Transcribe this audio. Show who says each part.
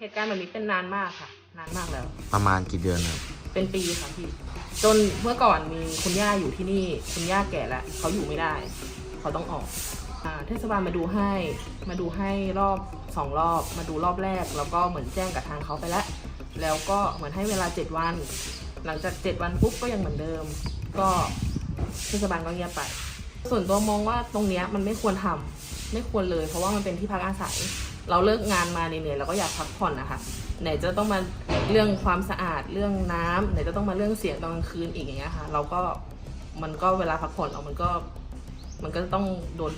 Speaker 1: เหตุการณ์แบบนี้เป็นนานมากค่ะ นานมากแล้ว
Speaker 2: ประมาณกี่เดือนครับ
Speaker 1: เป็นปีค่ะพี่ จนเมื่อก่อนมีคุณย่าอยู่ที่นี่ คุณย่าแก่แล้วเขาอยู่ไม่ได้ เขาต้องออกอาเทศบาลมาดูให้ มาดูให้รอบสองรอบ มาดูรอบแรก แล้วก็เหมือนแจ้งกับทางเขาไปแล้ว แล้วก็เหมือนให้เวลาเจ็ดวัน หลังจากเจ็ดวันปุ๊บก็ยังเหมือนเดิม ก็เทศบาลก็เงียบไป ส่วนตัวมองว่าตรงเนี้ยมันไม่ควรทำ ไม่ควรเลย เพราะว่ามันเป็นที่พักอาศัย เราเลิกงานมาเหนื่อยๆเราก็อยากพักผ่อนนะคะไหนจะต้องมาเรื่องความสะอาดเรื่องน้ำไหนจะต้องมาเรื่องเสียงตอนกลางคืนอีกอย่างเงี้ยค่ะ เราก็มันก็เวลาพักผ่อนเรามันก็มันก็ต้องโดน